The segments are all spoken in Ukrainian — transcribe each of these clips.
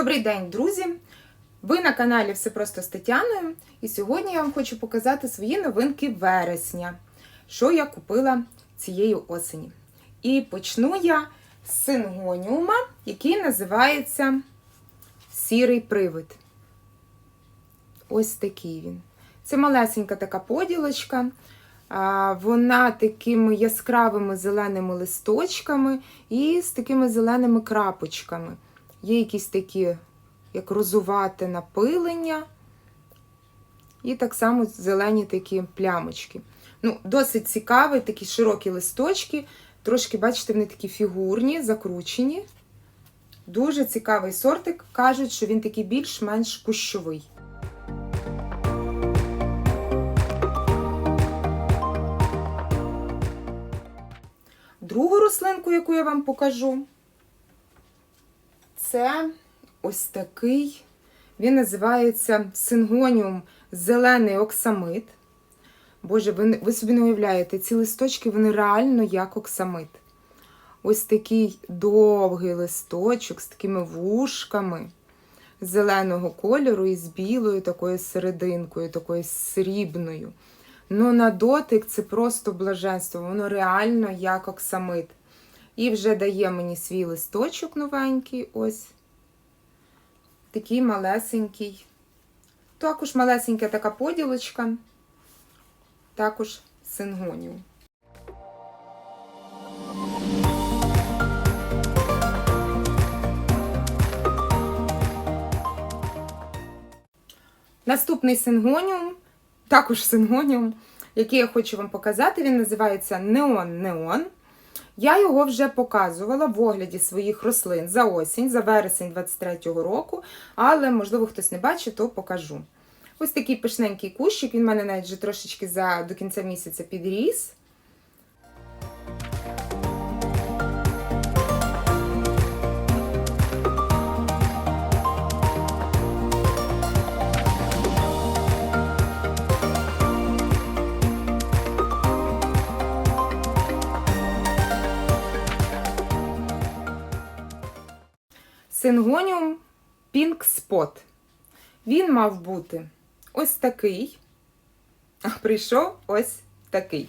Добрий день, друзі! Ви на каналі Все просто з Тетяною. І сьогодні я вам хочу показати свої новинки вересня, що я купила цієї осені. І почну я з сингоніума, який називається Сірий привид. Ось такий він. Це малесенька така поділочка. Вона такими яскравими зеленими листочками і з такими зеленими крапочками. Є якісь такі, як розувате напилення, і так само зелені такі плямочки. Ну, Досить цікавий, такі широкі листочки. Трошки, бачите, вони такі фігурні, закручені. Дуже цікавий сортик. Кажуть, що він такий більш-менш кущовий. Другу рослинку, яку я вам покажу, це ось такий, він називається сингоніум зелений оксамит. Боже, ви, ви собі не уявляєте, ці листочки вони реально як оксамит. Ось такий довгий листочок з такими вушками зеленого кольору і з білою такою серединкою, такою срібною. Ну, на дотик це просто блаженство, воно реально як оксамит. І вже дає мені свій листочок новенький, ось такий малесенький. Також малесенька така поділочка, також сингоніум. Наступний сингоніум, також сингоніум, який я хочу вам показати, він називається Неон Неон. Я його вже показувала в огляді своїх рослин за осінь, за вересень 23-го року, але, можливо, хтось не бачить, то покажу. Ось такий пишненький кущик, він в мене навіть вже трошечки за, до кінця місяця підріс. Сингоніум Pink Spot. Він мав бути ось такий, а прийшов ось такий.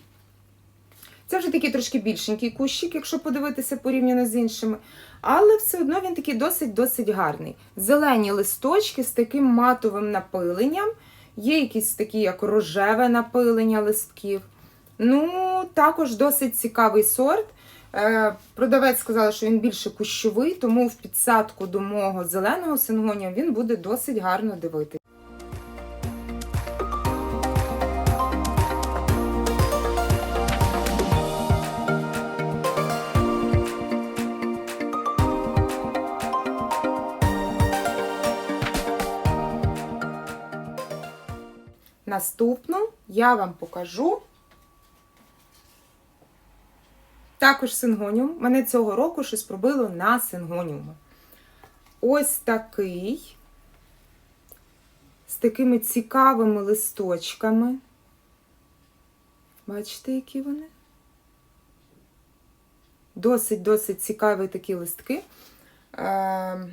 Це вже такий трошки більшенький кущик, якщо подивитися порівняно з іншими. Але все одно він такий досить-досить гарний. Зелені листочки з таким матовим напиленням. Є якісь такі, як рожеве напилення листків. Ну, також досить цікавий сорт. Е, Продавець сказала, що він більше кущовий, тому в підсадку до мого зеленого сингонія він буде досить гарно дивитися. Наступну я вам покажу також сингоніум. Мене цього року щось пробило на сингоніуму. Ось такий, з такими цікавими листочками. Бачите, які вони? Досить-досить цікаві такі листки. Е,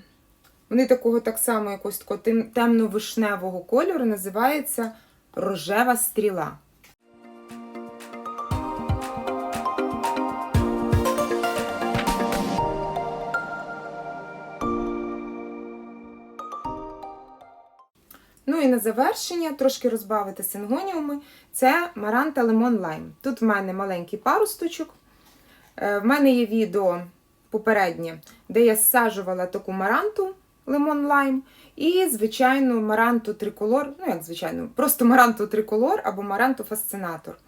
вони такого так само якось такого темно-вишневого кольору, називається рожева стріла. Ну і на завершення, трошки розбавити сингоніуми, це Маранта Лемон Лайм. Тут в мене маленький парусточок. В мене є відео попереднє, де я саджувала таку маранту лимон лайм і, звичайно, маранту триколор. Ну, як звичайно, просто маранту триколор або маранту фасцинатор.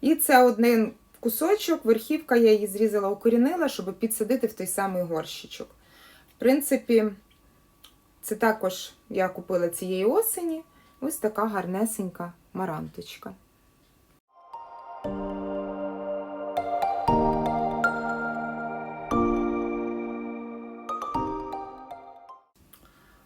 І це один кусочок, верхівка, я її зрізала, укорінила, щоб підсадити в той самий горщичок. В принципі, це також я купила цієї осені. Ось така гарнесенька маранточка.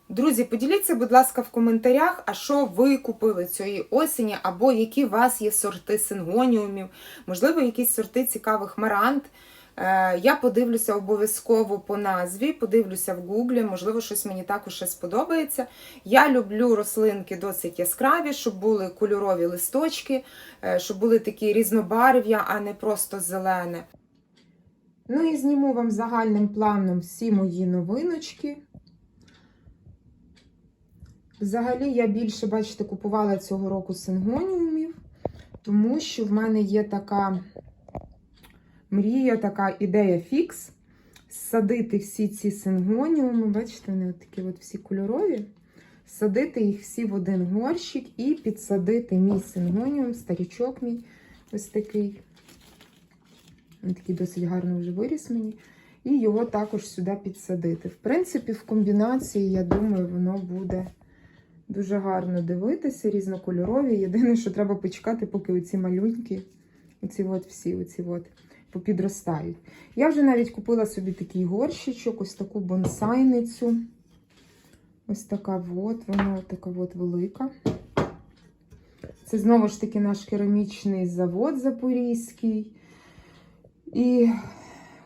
Друзі, поділіться, будь ласка, в коментарях, а що ви купили цієї осені, або які у вас є сорти сингоніумів, можливо, якісь сорти цікавих марант. Е, Я подивлюся обов'язково по назві, подивлюся в гуглі, можливо, щось мені також ще сподобається. Я люблю рослинки досить яскраві, щоб були кольорові листочки, е, щоб були такі різнобарв'я, а не просто зелене. Ну і зніму вам загальним планом всі мої новиночки. Взагалі, я більше, бачите, купувала цього року сингоніумів, тому що в мене є така мрія, така ідея фікс. Садити всі ці сингоніуми, бачите, вони от такі от всі кольорові. Садити їх всі в один горщик і підсадити мій сингоніум, старічок мій ось такий. Він такий досить гарно вже виріс мені. І його також сюди підсадити. В принципі, в комбінації, я думаю, воно буде дуже гарно дивитися, різнокольорові. Єдине, що треба почекати, поки оці малюнки, оці от всі, оці от попідростають. Я вже навіть купила собі такий горщичок, ось таку бонсайницю. Ось така от, вона така от велика. Це знову ж таки наш керамічний завод Запорізький. І,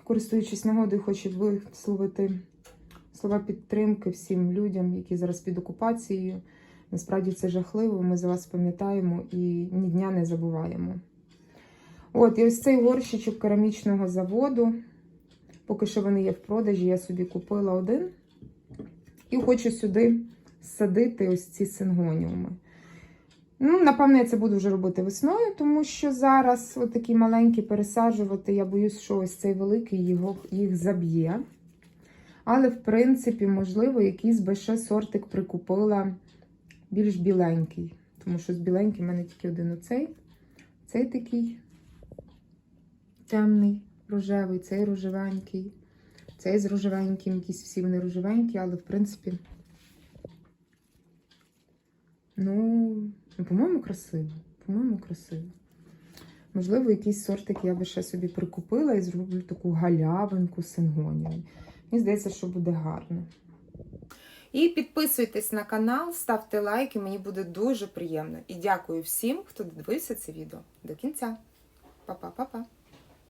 користуючись нагодою, хочу висловити слова підтримки всім людям, які зараз під окупацією. Насправді це жахливо. Ми за вас пам'ятаємо і ні дня не забуваємо. От, і ось цей горщичок керамічного заводу. Поки що вони є в продажі, я собі купила один. І хочу сюди садити ось ці сингоніуми. Ну, напевно, я це буду вже робити весною, тому що зараз отакі маленькі пересаджувати, я боюсь, що ось цей великий його, їх заб'є. Але, в принципі, можливо, якийсь би ще сортик прикупила більш біленький. Тому що з біленьким в мене тільки один оцей. Цей такий темний, рожевий, цей рожевенький. Цей з рожевеньким, якісь всі вони рожевенькі, але в принципі. Ну, ну, по-моєму, красиво. По-моєму, красиво. Можливо, якийсь сортик я би ще собі прикупила і зроблю таку галявинку сингонію. Мені здається, що буде гарно. І підписуйтесь на канал, ставте лайки, мені буде дуже приємно. І дякую всім, хто дивився це відео до кінця. Па-па-па-па!